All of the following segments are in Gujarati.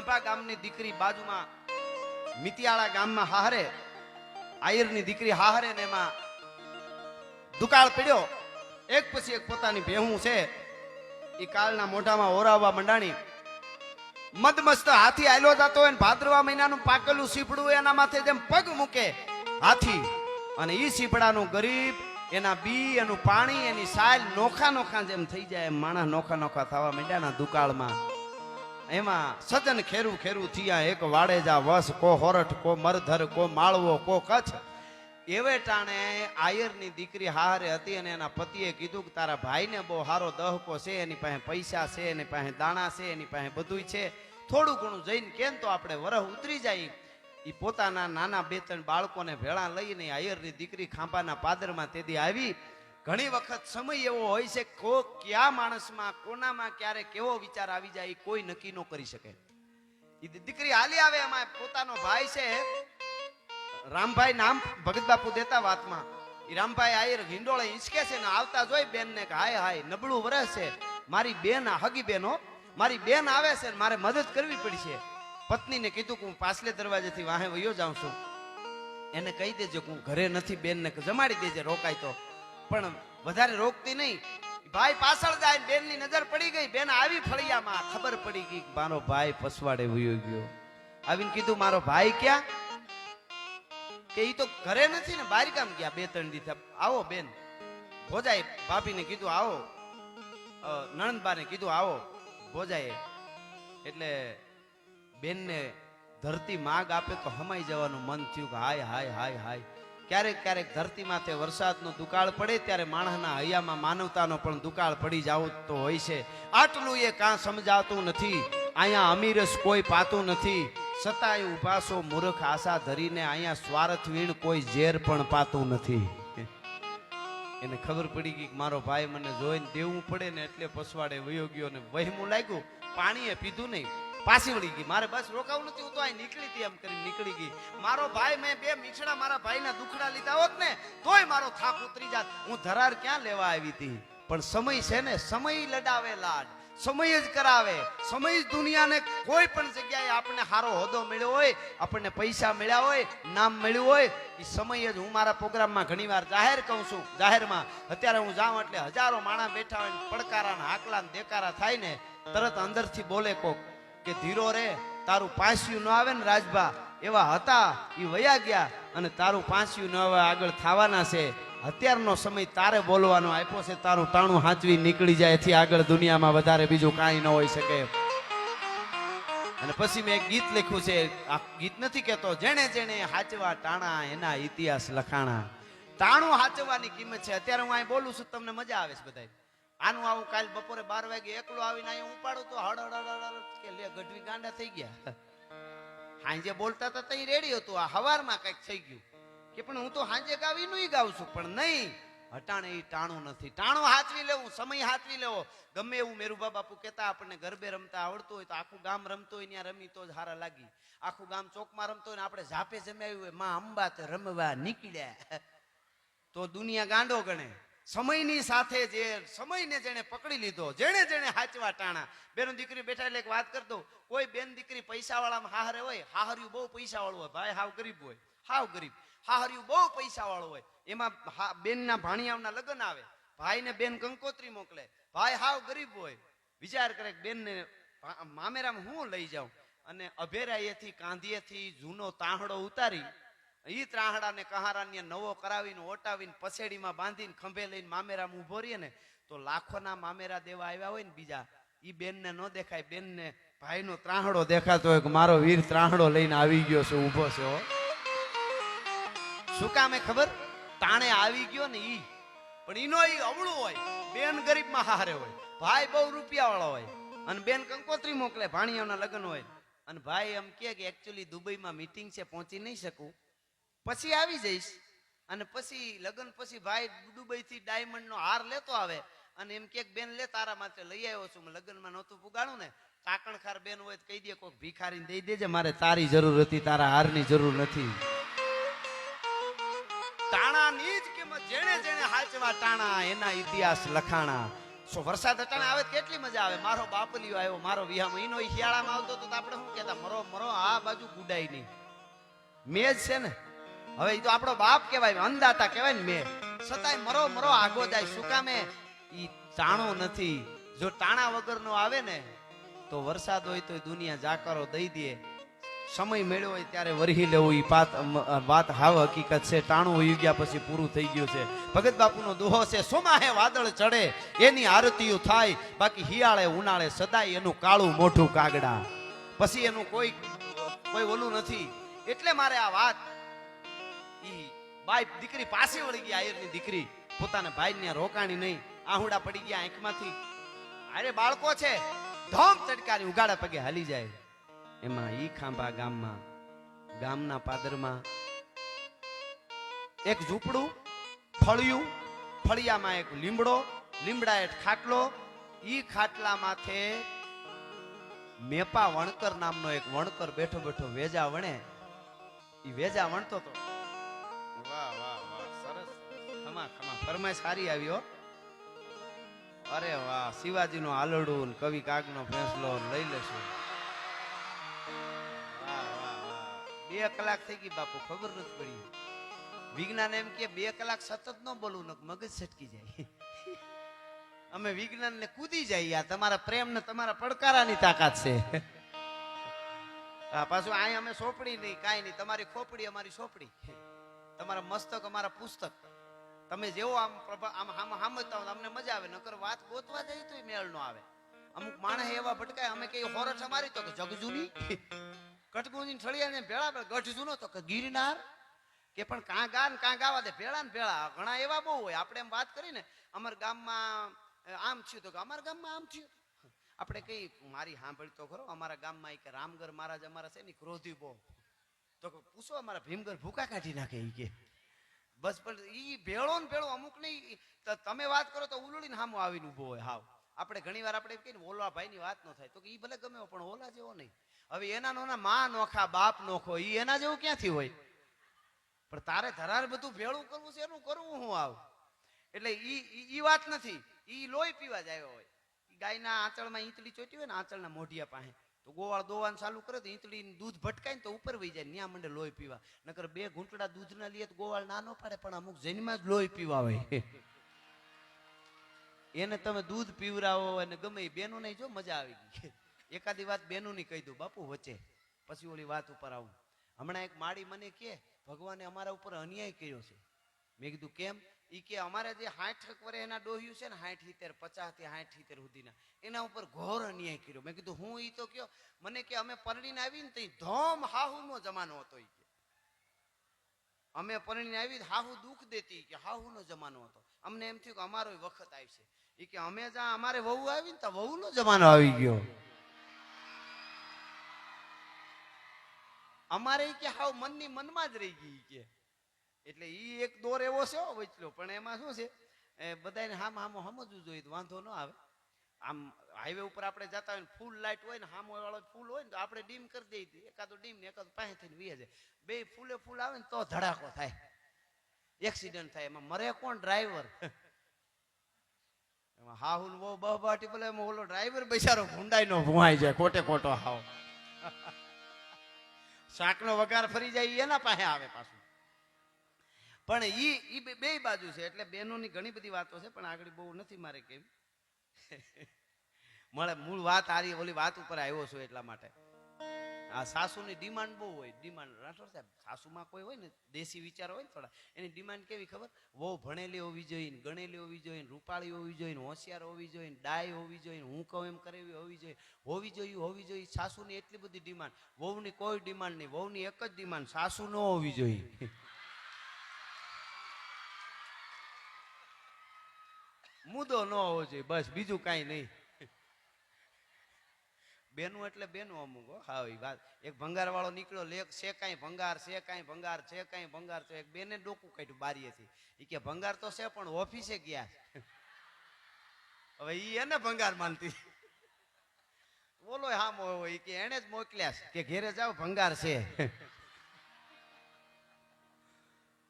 આંભા ગામની દીકરી બાજુમાં મિતિયાળા ગામમાં હાહરે, આયરની દીકરી હાહરે ને એમાં દુકાળ પડ્યો. એક પછી એક પોતાની ભેહું છે એ કાળના મોઢામાં ઓરાવવા મંડાણી. મદમસ્ત હાથી આયલો જતો હોય ભાદરવા મહિનાનું પાકેલું સીપડું એના માથે જેમ પગ મૂકે હાથી. અને એ સીપડાનું ગરીબ, એના બી, એનું પાણી, એની સાયલ નોખા નોખા જેમ થઈ જાય એમ માણસ નોખા નોખા થવા માંડ્યા દુકાળમાં. એમાં સજન ખેરું ખેરું થયા, એક વાડેજા વસ, કો હોરઠ, કો મરધર, કો માળવો, કો કચ્છ. એવે ટાણે આયરની દીકરી હારે હતી અને એના પતિએ કીધું કે તારા ભાઈને બહુ હારો દહકો છે, એની પાસે પૈસા છે, એની પાસે દાણા છે, એની પાસે બધુંય છે. થોડું ઘણું જઈને કેમ તો આપણે વરહ ઉતરી જાય. એ પોતાના નાના બે ત્રણ બાળકોને ભેળા લઈને આયરની દીકરી ખાંભાના પાદરમાં તેદી આવી. ઘણી વખત સમય એવો હોય છે, કો કયા માણસમાં, કોનામાં, ક્યારે કેવો વિચાર આવી જાય કોઈ નક્કી ન કરી શકે. દીકરી હાલી આવે, એમાં પોતાનો ભાઈ છે. રામભાઈ નામ ભગત બાપુ દેતા વાતમાં. એ રામભાઈ આયર હિંડોળે હિંચકે છે ને આવતા જોઈ બેન ને કે, હાય હાય, નબળું વરસ છે. મારી બેન હગી બેનો મારી બેન આવે છે મારે મદદ કરવી પડી છે પત્નીને કીધું કે, હું પાછલે દરવાજેથી વાહે વયો જાઉં છું. એને કહી દેજો કે, હું ઘરે નથી. બેનને ને જમાડી દેજે, રોકાય તો. પણ વધારે રોકતી નહીં. ભાઈ પાછળ જાય બેનની નજર પડી ગઈ, બેન આવી ફળિયામાં, ખબર પડી ગઈ મારો ભાઈ પસવાડે વયો ગયો. આવીને કીધું, મારો ભાઈ ક્યાં? કે ઈ તો ઘરે નથી ને બારી કામ ગયા બે ત્રણ દી આવો બેન. ભોજાએ ભાભીને કીધું, આવો. નણંદબાને કીધું, આવો. ભોજાએ એટલે બેનને ધરતી માગ આપે તો હમાઈ જવાનું મન થયું કે હાય હાય હાય હાય. ક્યારેક ક્યારેક ધરતી માથે વરસાદનો દુકાળ પડે, ત્યારે માણસના હૈયામાં માનવતાનો પણ દુકાળ પડી જાવ તો હોય છે. આટલું એ કાં સમજાતું નથી. અહીંયા અમીરસ કોઈ પાતું નથી. સતાય ઉભાસો મૂર્ખ આશા ધરીને અહીંયા સ્વાર્થ વીણ કોઈ ઝેર પણ પાતું નથી. એને ખબર પડી ગઈ કે મારો ભાઈ મને જોઈને દેવું પડે ને એટલે પસવાડે વયો ગયો ને વહેમું લાગ્યું. પાણીએ પીધું નહીં. પાછી વળી ગઈ. મારે બસ રોકાવું નથી, હું તો અહીં નીકળી હતી એમ કરી નીકળી ગઈ. મારો ભાઈ મેં બે મીછડા મારા ભાઈના દુખડા લીધા હોત ને, તોય મારો થાક ઉતરી જાત. હું ધરાર ક્યાં લેવા આવી હતી? પણ સમય છે ને, સમય લડાવે લાડ. સમય જ કરાવે. સમય જ દુનિયાને કોઈ પણ જગ્યાએ આપણને સારો હોદો મળ્યો હોય, આપણને પૈસા મળ્યા હોય, નામ મળ્યું હોય, એ સમય જ હું મારા પ્રોગ્રામમાં ઘણીવાર જાહેર કહું છું. જાહેરમાં અત્યારે હું જાઉં એટલે હજારો માણસ બેઠા હોય પડકારા હાકલા દેકારા થાય ને, તરત અંદરથી બોલે કોક. કે ધીરો રે, તારું પાસિયું ન આવે ને રાજભા, એવા હતા એ વયા ગયા અને તારું પાસિયું ન આગળ થવાના છે. અત્યારનો સમય તારે બોલવાનો આપ્યો છે, તારું ટાણું હાંચવી નીકળી જાય, એથી આગળ દુનિયામાં વધારે બીજું કાંઈ ન હોઈ શકે. અને પછી મેં એક ગીત લખ્યું છે, આ ગીત નથી કહેતો, જેણે જેણે હાચવા ટાણા એના ઇતિહાસ લખાણા. ટાણું હાચવાની કિંમત છે, અત્યારે હું અહીં બોલું છું, તમને મજા આવે છે બધાય. આનું આવું કાલ બપોરે બાર વાગે એકલો આવીને અહીંયા ઉપાડું તો હળ હળ કે લે, ગઢવી ગાંડા થઈ ગયા. હાંજે બોલતા હતા તઈ રેડી હતું, આ હવારમાં કંઈક થઈ ગયું. કે પણ હું તો હાંજે ગાવી નું ગાઉં છું, પણ નહીં. હટાણે એ ટાણું નથી. ટાણું હાચવી લેવું, સમય હાચવી લેવો. ગમે એવું મેરુભા બાપુ કહેતા, આપણને ગરબે રમતા આવડતું હોય તો આખું ગામ રમતો હોય ત્યાં રમી તો જ હારા લાગી. આખું ગામ ચોકમાં રમતો હોય ને આપણે ઝાપે જમાવ્યું હોય. માં અંબા રમવા નીકળ્યા. તો દુનિયા ગાંડો ગણે. સમયની સાથે જે સમયને જેણે પકડી લીધો, જેણે જેણે હાચવા ટાણા. બેનો દીકરી બેઠા એટલે એક વાત કરતો કોઈ બેન દીકરી પૈસા વાળામાં હાહરે હોય, હાહર્યું બહુ પૈસા વાળું હોય. ભાઈ, હાવ ગરીબ હોય, હાવ ગરીબ. હાહર્યું બહુ પૈસા વાળું હોય. એમાં બેનના ભાણિયાઓના લગ્ન આવે. ભાઈને બેન કંકોત્રી મોકલે. ભાઈ, હાવ ગરીબ હોય. વિચાર કરે બેનને મામેરામાં હું લઈ જાઉં? અને અભેરાયેથી, કાંધીએથી જૂનો તાંહડો ઉતારી ઈ ત્રાહડાને કહારાને નવો કરાવીને ઓટાવીને પસેડીમાં બાંધીને ખંભે લઈને મામેરામાં ઊભો રહીએ ને, તો લાખોના મામેરા દેવા આવ્યા હોય ને બીજા, ઈ બેનને ન દેખાય, બેનને ભાઈનો ત્રાહડો દેખાતો હોય કે મારો વીર ત્રાહડો લઈને આવી ગયો છે, ઊભો છે શું કામે ખબર? તાણે આવી ગયો ને ઈ. પણ ઈનો ઈ અવળું હોય, બેન ગરીબમાં હારે હોય, ભાઈ બહુ રૂપિયા વાળો હોય, અને બેન કંકોત્રી મોકલે ભાણિયાના લગ્ન હોય. અને ભાઈ એમ કે એકચ્યુઅલી દુબઈમાં મીટિંગ છે, પહોંચી નહીં શકું. પછી આવી જઈશ. અને પછી લગ્ન પછી ભાઈ દુબઈ થી ડાયમંડ નો હાર લેતો આવે. અને એમ કે બેન, લે, તારા માટે લઈ આવ્યો છું. લગ્નમાં નહોતું પુગાડું ને. કાકણખાર બેન હોય કહી દે કોઈક ભિખારીને દઈ દેજે. મારે તારી જરૂર હતી, તારા હારની જરૂર નથી. તાણાની જ કિંમત જેણે જેણે હાચવા તાણા એના ઇતિહાસ લખાણા. સો વરસાદ અટાણે આવે કેટલી મજા આવે? મારો બાપલિયો આવ્યો, મારો વિહામ એનો શિયાળામાં આવતો તો આપણે શું કહેતા? મરો મરો, આ બાજુ ગુડાઈ નહીં. મેં જ છે ને હવે એ તો આપણો બાપ કહેવાય અન્નદાતા કહેવાય ને મેં. છતાંય મરો મરો આગો જાય, શું કામે? એ ટાણો નથી. જો ટાણા વગરનો આવે ને, તો વરસાદ હોય તો દુનિયા જાકારો દઈ દે. સમય મેળ્યો હોય ત્યારે વરહી લેવું એ પાત વાત હાવ હકીકત છે. ટાણું વહી ગયા પછી પૂરું થઈ ગયું છે. ભગત બાપુનો દોહો છે સોમાહે વાદળ ચડે? એની આરતીઓ થાય. બાકી હિયાળે ઉનાળે સદાય એનું કાળું મોઢું કાગડા. પછી એનું કોઈ કોઈ ઓલું નથી. એટલે મારે આ વાત ઈ બાઈ દીકરી પાસે વળી ગઈ આયરની દીકરી. પોતાના ભાઈ ને રોકાણી નહીં. આહુડા પડી ગયા આંખમાંથી. અરે બાળકો છે, ધોમ ચડકારી ઉગાડા પગે હાલી જાય. એમાં ઈ ખાંભા ગામમાં, ગામના પાદરમાં એક ઝૂંપડું ફળિયું, ફળિયામાં એક લીમડો, લીમડા એક ખાટલો. ઈ ખાટલા માથે મેપા વણકર નામનો એક વણકર બેઠો બેઠો વેજા વણે. ઈ વેજા વણતો તો ખમા ખમા ફરમાઈશ સારી આવ્યો અરે વાહ આલડું ને કવિ કાગનો ફેંસલો લઈ લેશું. બે કલાક થઈ ગઈ બાપુ, ખબર નથી પડી. વિજ્ઞાન એમ કે બે કલાક સતત ન બોલવું ન મગજ છટકી જાય. અમે વિજ્ઞાન ને કૂદી જઈએ આ, તમારા પ્રેમ ને તમારા પડકારાની તાકાત છે. હા પાછું અહીંયા અમે સોંપડી નહીં, કાંઈ નહીં. તમારી ખોપડી અમારી સોંપડી. તમારા મસ્તક અમારા પુસ્તક. તમે જેવો આમ પ્રભા, આમ આમ હામતા હો તો અમને મજા આવે. નકર વાત ગોતવા જાય તો મેળ નો આવે. અમુક માણસ એવા ભટકાય, અમે કઈ હોરઠ અમારી તો જગજુની? કટકુંજી ઠળિયા ને ભેળા ગઢ જૂનો તો કે ગિરનાર? કે પણ કાં ગા ને કાં ગાવા દે, ભેળા ને ભેળા. ઘણા એવા બહુ હોય. આપણે એમ વાત કરીને અમારા ગામમાં આમ થયું તો કે અમારા ગામમાં આમ થયું. આપણે કઈ, મારી સાંભળી તો ખરો, અમારા ગામમાં ઈ કે રામગર મહારાજ અમારા છે ને ક્રોધી બહુ. તો પૂછો અમારા ભીમગર ભૂકા કાઢી નાખે એ કે. બસ, પણ એ ભેળો ને ભેળો, અમુક નહીં તમે વાત કરો તો ઉલડીને સામો આવીને ઊભો હોય, હાવ. આપણે ઘણીવાર આપણે એમ કહીએ ઓલા ભાઈની વાત ન થાય. તો કે ઈ ભલે ગમે પણ ઓલા જેવો નહીં. હવે એના નોના માં નોખા, બાપ નોખો એ એના જેવું ક્યાંથી હોય? પણ તારે ધરાર બધું ભેળું કરવું છે, એનું કરવું હું આવ? એટલે ઈ, ઈ- વાત નથી. ઈ લોહી પીવા જ આવ્યો હોય. ગાયના આંચળમાં ઈંતળી ચોટી હોય ને, આંચળના મોઢિયા પાસે. તો ગોવાળ દોવાન ચાલુ કરે તો ઈંતળી દૂધ ભટકાય ને તો ઉપર વહી જાય ન્યા મંડે લોહી પીવા. નકર બે ઘૂંટડા દૂધના લઈએ તો ગોવાળ નાનો પાડે, પણ અમુક જન્મમાં જ લોહી પીવા હોય. એને તમે દૂધ પીવરાવો અને ગમે એ બેનું નહીં જો મજા આવી ગઈ. એકાદી વાત બેનું ની કહી દઉં, બાપુ વચ્ચે. પછી ઓલી વાત ઉપર આવું. હમણાં એક માળી મને કે, ભગવાને અમારા ઉપર અન્યાય કર્યો છે. મેં કીધું, કેમ? ઈ કે અમારે જે હાઠ વરે એના ડોહ્યું છે ને, હાઠ હિતેર પચાસથી હાઠ હિતેર સુધીના. એના ઉપર ઘોર અન્યાય કર્યો. મેં કીધું, હું ઈ તો કયો? મને કે, અમે પરણીને આવી ને તો ધોમ હાહુનો જમાનો હતો ઈ કે. અમે પરણીને આવી હાહુ દુઃખ દેતી કે, હાહુનો જમાનો હતો. અમને એમ થયું કે, અમારો વખત આવશે ઈ કે, અમે જ્યાં અમારે વહુ આવી ને તો વહુનો જમાનો આવી ગયો. અમારે કે, હાવ મનની મનમાં જ રહી ગઈ કે. એટલે એ એક દોર એવો છે વચલો. પણ એમાં શું છે? એ બધાને હામ હામો સમજવું જોઈએ, તો વાંધો ન આવે. આમ હાઈવે ઉપર આપણે જતા હોય ને ફૂલ લાઈટ હોય ને હામો વાળો ફૂલ હોય ને તો આપણે ડીમ કરી દઈએ એકાદો ડીમ ને એકાદો પાસે થઈને વીએ જાય. બે ફૂલે ફૂલ આવે ને તો ધડાકો થાય. એક્સિડન્ટ થાય. એમાં મરે કોણ? ડ્રાઈવર. એમાં હાહુલ બહુ બહબાટી બોલે એમાં ઓલો ડ્રાઈવર બિચારો ભૂંડાઈ નો ભૂવાઈ જાય કોટે કોટો હાવ. શાકનો વઘાર ફરી જાય એના પાસે આવે પાછું. પણ ઈ ઈ બે- બાજુ છે. એટલે બહેનોની ઘણી બધી વાતો છે, પણ આગળ બહુ નથી મારે કેમ. મળે મૂળ વાત આરી, ઓલી વાત ઉપર આવ્યો છું એટલા માટે. આ સાસુની ડિમાન્ડ બહુ હોય, ડિમાન્ડ. રાઠોડ સાહેબ, સાસુમાં કોઈ હોય ને, દેશી વિચાર હોય ને થોડા, એની ડિમાન્ડ કેવી ખબર? વહુ ભણેલી હોવી જોઈએ ગણેલી હોવી જોઈએ રૂપાળી હોવી જોઈએ હોશિયાર હોવી જોઈએ ડાય હોવી જોઈએ હું કહું એમ કરેવી હોવી જોઈએ. હોવી જોઈએ હોવી જોઈએ, સાસુની એટલી બધી ડિમાન્ડ. વહુની કોઈ ડિમાન્ડ નહીં, વહુની એક જ ડિમાન્ડ, સાસુ ન હોવી જોઈએ. મુદ્દો ન હોવો જોઈએ, બસ, બીજું કાંઈ નહીં. બેનું એટલે બેનું અમુક, હા એ વાત. એક ભંગાર વાળો નીકળ્યો લેખ છે કાંઈ ભંગાર, છે કાંઈ ભંગાર, છે કાંઈ ભંગાર છે એક બેને ડોકું કાઢ્યું બારીએથી એ કે, ભંગાર તો છે, પણ ઓફિસે ગયા. હવે એ એને ભંગાર માનતી. બોલો હા મો કે એને જ મોકલ્યા છે. કે, ઘેરે જાઓ, ભંગાર છે.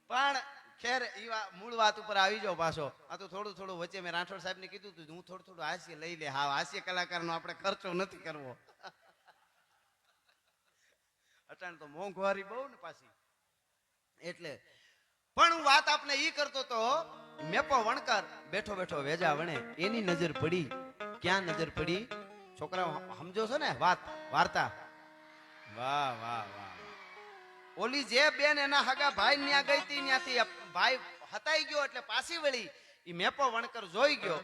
પણ ખેર, ઈ મૂળ વાત ઉપર આવી જાઓ પાછો. આ તો થોડું થોડું વચ્ચે મેં રાઠોડ સાહેબને કીધું હતું હું થોડું થોડું હાસ્ય લઈ લે. હા, હાસ્ય કલાકારનો આપણે ખર્ચો નથી કરવો. અટાણ તો મોંઘવારી બહુ ને પાછી. એટલે, પણ હું વાત આપને ઈ કરતો તો, મેપો વણકર, બેઠો બેઠો વેજા વણે. એની નજર પડી. ક્યાં નજર પડી? છોકરાઓ સમજો છો ને? વાત, વાર્તા. વાહ વાહ વાહ. ઓલી જે બેન એના હગા ભાઈ ન્યા ગઈ તી ન્યાથી અપ- ભાઈ હતાઈ ગયો એટલે પાછી વળી એ મેપો વણકર જોઈ ગયો.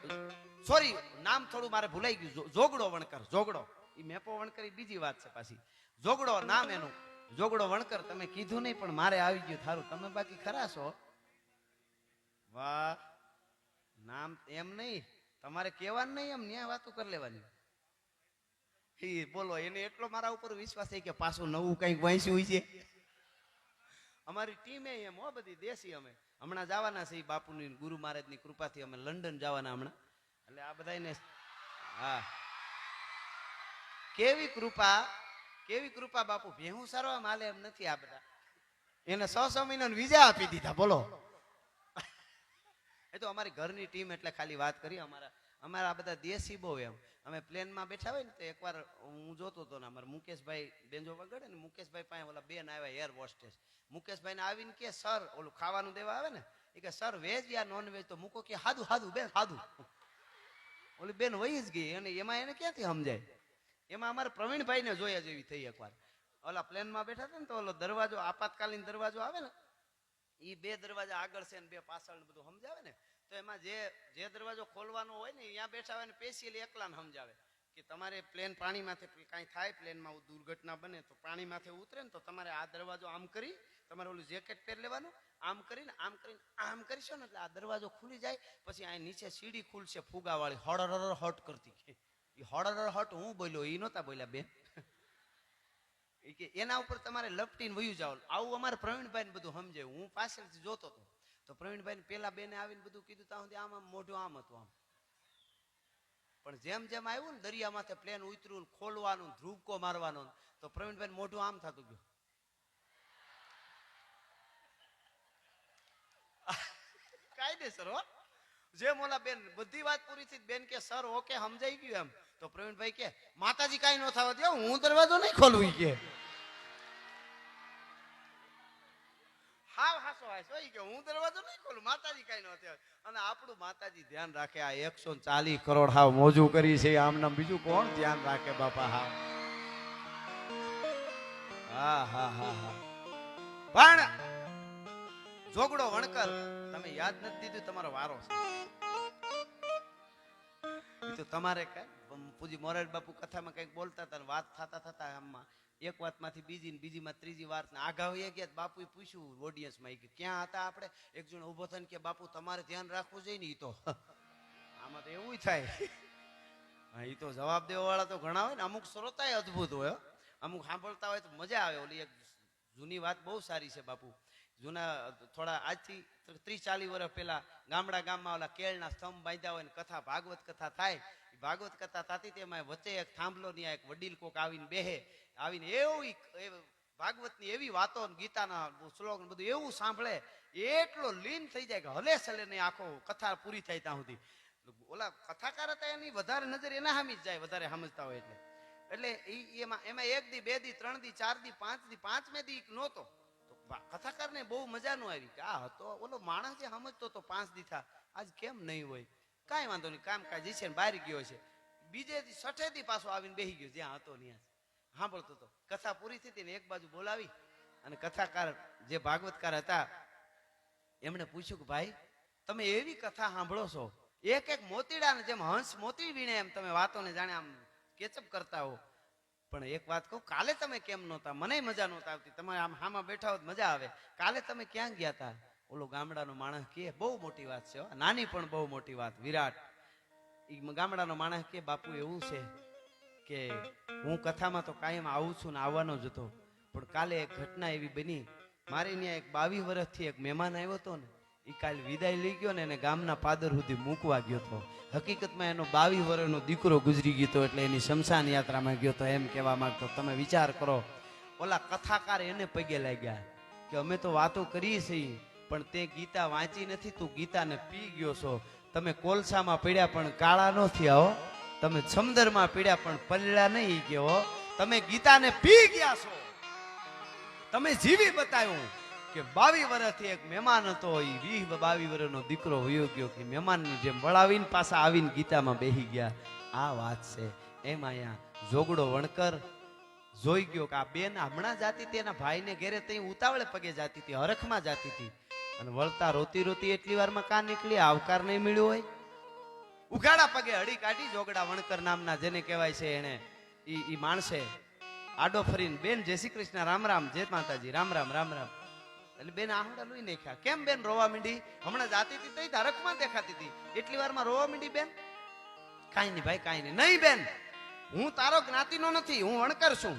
સોરી નામ થોડું મારે ભૂલાઈ ગયું. જોગડો વણકર, જોગડો. એ મેપો વણકર બીજી વાત છે પાછી. જોગડો નામ એનું. જોગડો વણકર તમે કીધું નહીં, પણ મારે આવી ગયું થારું. તમે બાકી ખરા છો? વાહ. નામ એમ નહીં. તમારે કહેવાનું નહીં એમ, ન્યા વાતો કરી લેવાની. બોલો, એને એટલો મારા ઉપર વિશ્વાસ છે કે પાછું નવું કંઈક વાંચ્યું છે અમારી ટીમે એમ હો બધી દેશી અમે. હમણાં જવાના છે બાપુની ગુરુ મહારાજની કૃપાથી અમે લંડન જવાના હમણાં. એટલે આ બધાને હા. કેવી કૃપા કેવી કૃપા બાપુ? ભેહું સારવા માલે એમ નથી આ બધા. એને સો સો મહિના વિઝા આપી દીધા, બોલો. એ તો અમારી ઘરની ટીમ એટલે ખાલી વાત કરી, અમારા અમારા બધા દેશી બહુ એમ. અમે પ્લેનમાં બેઠા હોય ને તો એકવાર હું જોતો હતો ને અમારા મુકેશભાઈ બેન્જો વગડે ને મુકેશભાઈ પાસે ઓલા બેન આવ્યા એર હોસ્ટેસ મુકેશભાઈને આવીને કે સર ઓલું ખાવાનું દેવા આવે ને? એ કે સર વેજ યા નોન વેજ તો મૂકો કે, હાદું હાદું, બેન, હાદું. ઓલી બેન વહી જ ગઈ અને એમાં એને ક્યાંથી સમજાય? એમાં અમારે પ્રવીણભાઈ ને જોયા જેવી થઈ એકવાર. ઓલા પ્લેનમાં બેઠા હતા ને તો ઓલો દરવાજો, આપાતકાલીન દરવાજો આવે ને એ બે દરવાજા આગળ છે ને બે પાછળ બધું સમજાવે ને તો એમાં જે જે દરવાજો ખોલવાનો હોય ને ત્યાં બેઠા હોય ને પેશિયલી એકલાને સમજાવે કે તમારે પ્લેન પાણીમાંથી કાંઈ થાય, પ્લેનમાં દુર્ઘટના બને તો પાણીમાંથી ઉતરે ને, તો તમારે આ દરવાજો આમ કરી, તમારે ઓલું જેકેટ પહેરી લેવાનું, આમ કરીને આમ કરીને, આમ કરીશો ને એટલે આ દરવાજો ખુલી જાય, પછી અહીં નીચે સીડી ખુલશે ફુગાવાળી હળર હટ કરતી એ હળર હટ હું બોલ્યો એ નહોતા બોલ્યા બેન. કે, એના ઉપર તમારે લપટીને વયું જાવ આવું અમારે પ્રવીણભાઈ બધું સમજે હું પાછળથી જોતો હતો તો પ્રવીણભાઈ પેલા બેને આવીને બધું કીધું, ત્યાં સુધી આમ મોઢું આમ હતું આમ. પણ જેમ જેમ આવ્યું ને દરિયા પ્લેન ઉતર્યું ખોલવાનું ધ્રુવકો મારવાનો તો પ્રવીણભાઈ મોઢું આમ થતું ગયું. કાયદેસર હો. જેમ ઓલા બેન, બધી વાત પૂરી થઈ, બેન કે, સર, ઓકે, સમજાઈ ગયું એમ. તો પ્રવીણભાઈ કે, માતાજી કાંઈ ન થવા દો હું દરવાજો નહીં ખોલું ઈ કે. હાવ હાસો હાસો કે હું દરવાજો નહીં ખોલું? માતાજી કાંઈ ન અને આપણું માતાજી ધ્યાન રાખે, આ એકસો ચાલીસ કરોડ હાવ મોજું કરી છે. આમના બીજું કોણ ધ્યાન રાખે બાપા હાવ? હા હા હા હા. પણ જોગડો વણકર, તમે યાદ નથી દીધું, તમારો વારો છે. તો તમારે કઈ પૂજી મોરારી બાપુ કથામાં કંઈક બોલતા હતા વાત થતા થતા આમમાં એક વાતમાંથી બીજી ને બીજીમાં ત્રીજી વાત ને આઘા વહી ગયા બાપુએ પૂછ્યું ઓડિયન્સમાં કે, ક્યાં હતા આપણે? એક જણ ઊભો થઈને કે, બાપુ, તમારે ધ્યાન રાખવું જોઈએ ને એ તો. આમાં તો એવું થાય. ઈ તો જવાબ દેવા વાળા તો ઘણા હોય ને, અમુક શ્રોતાય અદ્ભુત હોય અમુક સાંભળતા હોય તો મજા આવે. ઓલી એક જૂની વાત બહુ સારી છે, બાપુ. જૂના, થોડા આજથી ત્રીસ ચાલીસ વર્ષ પહેલા ગામડા ગામમાં ઓલા કેળના સ્તંભ બાંધ્યા હોય ને કથા, ભાગવત કથા થાય. ભાગવત કથા થતી તેમાં વચ્ચે એક થાંભલો ની એક વડીલ કોક આવીને બેહે, આવીને એવું ભાગવતની એવી વાતો ગીતાના શ્લોક બધું એવું સાંભળે, એટલો લીન થઈ જાય કે હલે સલે ને આખો કથા પૂરી થાય ત્યાં સુધી. ઓલા કથાકાર હતા એની વધારે નજર એના સામી જ જાય, વધારે સમજતા હોય એટલે. એટલે એમાં એમાં એક દી, બે દી, ત્રણ દી, ચાર દી, પાંચ દી, પાંચમે દી નહોતો. તો કથાકાર ને બહુ મજાનું આવી કે આ હતો ઓલો માણસ જે સમજતો તો પાંચ દીથા આજ કેમ નહીં હોય? કાંઈ વાંધો નહીં કામ કાજ છે ને બહાર ગયો છે. બીજે દી પાછો આવીને બેસી ગયો, જ્યાં હતો ત્યાં સાંભળતો હતો કથા પૂરી થઈ હતી એક બાજુ બોલાવી અને કથાકાર, જે ભાગવતકાર હતા, એમણે પૂછ્યું કે, ભાઈ, તમે એવી કથા સાંભળો છો? એક એક મોતીડાને જેમ હંસ મોતી વીણે એમ તમે વાતોને જાણે આમ કેચઅપ કરતા હો. પણ એક વાત કહું, કાલે તમે કેમ નહોતા? મને મજા નહોતા આવતી. તમે આમ હામાં બેઠા હોત મજા આવે. કાલે તમે ક્યાં ગયા હતા ઓલો ગામડાનો માણસ કે બહુ મોટી વાત છે નાની પણ બહુ મોટી વાત, વિરાટ. ગામડાનો માણસ કે બાપુ, એવું છે કે હું કથામાં તો કાયમ આવું છું ને આવવાનો જ હતો. પણ કાલે એક ઘટના એવી બની. મારે ત્યાં એક બાવીસ વર્ષથી એક મહેમાન આવ્યો હતો ને એ કાલ વિદાય લઈ ગયો ને એને ગામના પાદર સુધી મૂકવા ગયો હતો હકીકતમાં એનો બાવીસ વર્ષનો દીકરો ગુજરી ગયો હતો એટલે એની શમશાન યાત્રામાં ગયો હતો એમ કહેવા માંગતો, તમે વિચાર કરો, ઓલા કથાકાર એને પગે લાગ્યા કે અમે તો વાતો કરીએ છીએ, પણ તે ગીતા વાંચી નથી, તું ગીતાને પી ગયો છો. તમે કોલસામાં પીડ્યા પણ કાળા ન થયા હો. તમે સમંદરમાં પીડ્યા પણ પલળ્યા નહીં ગયો તમે ગીતાને પી ગયા છો. તમે જીવી બતાવ્યું. કે બાવી વર્ષથી એક મહેમાન હતો એ વીહ બાવી વર્ષનો દીકરો વયો ગયો કે મહેમાનની જેમ વળાવીને પાછા આવીને ગીતામાં બેહી ગયા. આ વાત છે. એમ અહીંયા જોગડો વણકર જોઈ ગયો કે આ બેન હમણાં જાતી હતી એના ભાઈને ઘેરે તઈ ઉતાવળે પગે જાતી હતી, હરખમાં જાતી હતી. અને વળતા રોતી રોતી એટલી વારમાં કાં નીકળી? આવકાર નહીં મળ્યો હોય? ઉઘાડા પગે હળી કાઢી જોગડા વણકર નામના જેને કહેવાય છે એને ઈ ઈ માણસે આડો ફરીને, બેન જય શ્રી કૃષ્ણ, રામ રામ, જય માતાજી, રામ રામ રામ રામ. એટલે બેન આહડા લઈ નાખ્યા. કેમ બેન રોવા માંડી? હમણાં જાતી હતી તઈ તારકમાં દેખાતી હતી. એટલી વારમાં રોવા માંડી બેન? કાંઈ નહીં ભાઈ, કાંઈ નહીં. નહીં બેન, હું તારો જ્ઞાતિનો નથી, હું વણકર છું.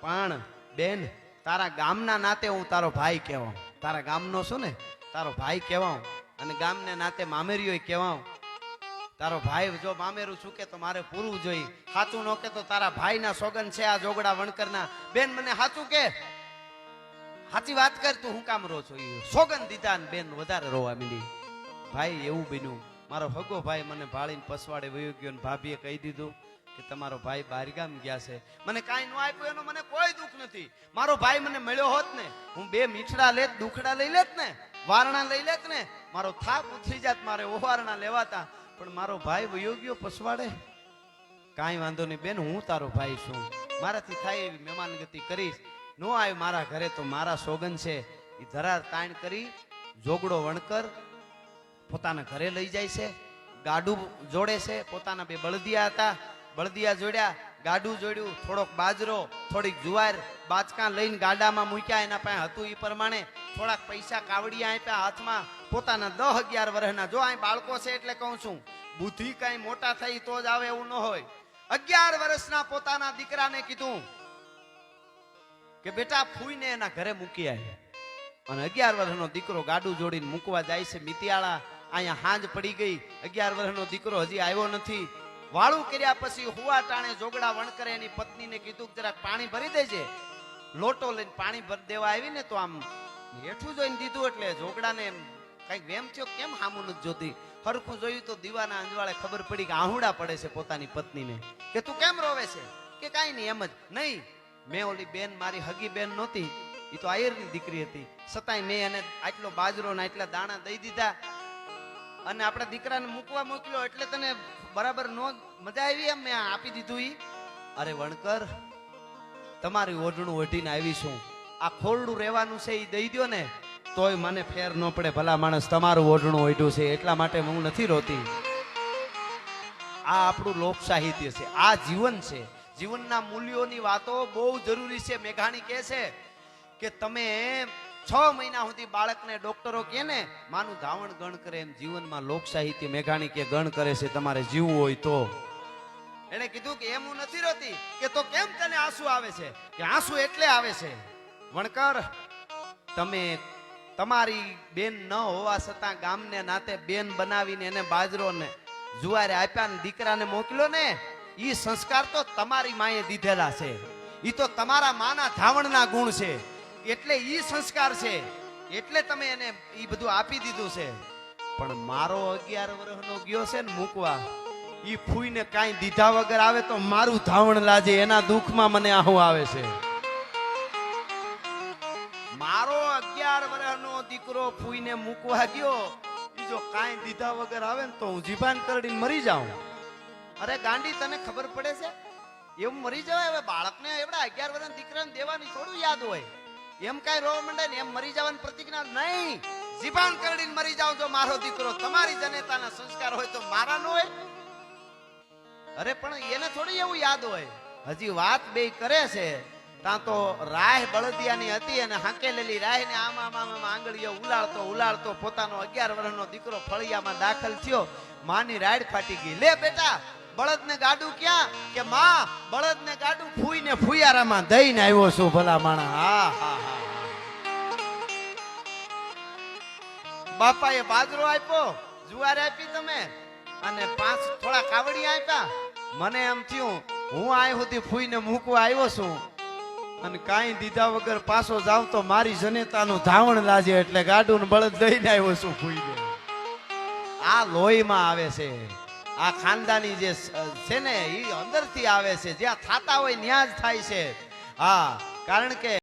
પણ બેન, તારા ગામના નાતે હું તારો ભાઈ કહેવાઉં. તારા ગામનો છું ને? તારો ભાઈ કહેવાઉં. અને ગામને નાતે મામેરીઓ કહેવાઉં. તારો ભાઈ જો મામેરું છું કે તો મારે પૂરવું જોઈએ. સાચું ન કે તો તારા ભાઈના સોગન છે આ જોગડા વણકરના. બેન, મને સાચું કે? સાચી વાત કર, તું હું કામ રો છો? સોગન દીધા ને બેન વધારે રોવા મીડી. ભાઈ, એવું બન્યું. મારો હગો ભાઈ મને ભાળીને પસવાડે વયો ગયો ભાભીએ કહી દીધું કે તમારો ભાઈ બહારગામ ગયા છે. મને કાંઈ ન આપ્યું, એનો મને કોઈ દુઃખ નથી. મારો ભાઈ મને મળ્યો હોત ને, હું બે મીઠડા લેત, દુખડા લઈ લેત ને, વારણા લઈ લેત ને, મારો થાક ઉથરી જાત, મારે ઓવારણા લેવાતા. પણ મારો ભાઈ વયો ગયો પસવાડે. કાંઈ વાંધો નહીં બેન, હું તારો ભાઈ છું. મારાથી થાય એવી મહેમાનગતિ કરીશ. નો આવ્યો મારા ઘરે તો મારા સોગન છે. એ ધરાર તાણ કરી જોગડો વણકર પોતાના ઘરે લઈ જાય છે. ગાડું જોડે છે, પોતાના બે બળદિયા હતા. બળદિયા જોડ્યા, ગાડું જોડ્યું, થોડોક બાજરો, થોડીક જુવાર બાચકા લઈને ગાડામાં મૂક્યા. એના પાસે હતું એ પ્રમાણે થોડાક પૈસા કાવડિયા આપ્યા હાથમાં. પોતાના દહ અગિયાર વર્ષના જો અહીં બાળકો છે એટલે કહું છું, બુદ્ધિ કાંઈ મોટા થઈ તો જ આવે એવું ન હોય. અગિયાર વર્ષના પોતાના દીકરાને કીધું કે બેટા ફૂઈને એના ઘરે મૂકી આવ્યા અને અગિયાર વર્ષનો દીકરો ગાડું જોડીને મૂકવા જાય છે મિતિયાળા. અહીંયા હાંજ પડી ગઈ. અગિયાર વર્ષનો દીકરો હજી આવ્યો નથી. વાળું કર્યા પછી હુવા ટાણે જોગડા વણકરે એની પત્નીને કીધું કે જરાક પાણી ભરી દેજે. લોટો લઈને પાણી ભરી દેવા આવી ને તો આમ હેઠું જોઈને દીધું એટલે જોગડાને એમ કંઈક વેમ થયો કેમ હામું નથી જોતી? હરખું જોયું તો દીવાના અંજવાળે ખબર પડી કે આહુડા પડે છે પોતાની પત્નીને. કે તું કેમ રોવે છે? કે કાંઈ નહીં, એમ જ નહીં. મેં ઓલી બેન, મારી હગી બેન નહોતી. એ તો આયરની દીકરી હતી. છતાંય મેં એને આટલો બાજરો ને આટલા દાણા દઈ દીધા. અને આપણા દીકરાને મૂકવા મોકલ્યો એટલે તને બરાબર નો મજા આવી એમ મેં આપી દીધું ઈ. અરે વણકર, તમારી ઓઢણું ઓઢીને આવી છું. આ ખોરડું રહેવાનું છે એ દઈ દ્યો ને. તોય મને ફેર ન પડે ભલા માણસ, તમારું ઓઢણું ઓઢ્યું છે, એટલા માટે હું નથી રોતી. આ આપણું લોક સાહિત્ય છે. આ જીવન છે. જીવનના મૂલ્યોની વાતો બહુ જરૂરી છે. મેઘાણી કહે છે કે તમે છ મહિના સુધી બાળકને ડોક્ટરો કે ને, માનું ધાવણ ગણ કરે એમ જીવનમાં લોક મેઘાણી કે ગણ કરે છે, તમારે જીવવું હોય તો. એને કીધું કે એમ હું નથી રોતી કે તો કેમ તને આંસુ આવે છે? કે આંસુ એટલે આવે છે. વણકર, તમે તમારી બેન ન હોવા છતાં ગામને નાતે બેન બનાવીને એને બાજરો ને જુવારે આપ્યા ને દીકરાને મોકલ્યો ને ઈ સંસ્કાર તો તમારી માએ દીધેલા છે. ઈ તો તમારા માના ધાવણના ગુણ છે. એટલે ઈ સંસ્કાર છે. એટલે તમે એને ઈ બધું આપી દીધું છે. પણ મારો અગિયાર વર્ષનો ગયો છે ને મૂકવા, ઈ ફૂઈને કાંઈ દીધા વગર આવે તો મારું ધાવણ લાજે, એના દુઃખમાં મને આહું આવે છે. મારો અગિયાર વર્ષનો દીકરો ફૂઈને મૂકવા ગયો બીજો કાંઈ દીધા વગર આવે ને તો હું જીભાન કરડીને મરી જાઉં. અરે ગાંડી, તને ખબર પડે છે? એવું મરી જવાય? હવે બાળકને એવડા અગિયાર વર્ષ દીકરાને દેવાની થોડું યાદ હોય. એમ કાંઈ રોવા માંડે ને એમ મરી જવાની પ્રતિજ્ઞા નહીં. જીભાન કરડીને મરી જાવ જો મારો દીકરો તમારી જનેતાના સંસ્કાર હોય તો મારા નો હોય. અરે પણ એને થોડી એવું યાદ હોય. હજી વાત બે કરે છે. ત્યાં તો રાહ બળદિયાની હતી અને હાંકેલેલી રાહ ને આમા આમ આંગળીઓ ઉલાળતો ઉલાળતો પોતાનો અગિયાર વર્ષનો દીકરો ફળિયામાં દાખલ થયો. માની રાડ ફાટી ગઈ. લે બેટા બળદને ગાડું ક્યાં? કે માં, બળદને ગાડું ફૂઈને ફુયારામાં દઈને આવ્યો છું ભલા માણા હા હા હા બાપાએ બાજરો આપ્યો, જુવાર આપી તમે, અને પાંચ થોડા કાવડી આપ્યા. મને એમ થયું, હું આ સુધી ફૂઈને મૂકવા આવ્યો છું, અને કાંઈ દીધા વગર પાછો જાવ તો મારી જનેતાનું ધાવણ લાજે એટલે ગાડું બળદ દઈને આવ્યો છું ફૂઈને. આ લોહીમાં આવે છે. આ ખાનદાની જે છે ને એ અંદરથી આવે છે. જ્યાં થતા હોય ત્યાં જ થાય છે. હા, કારણ કે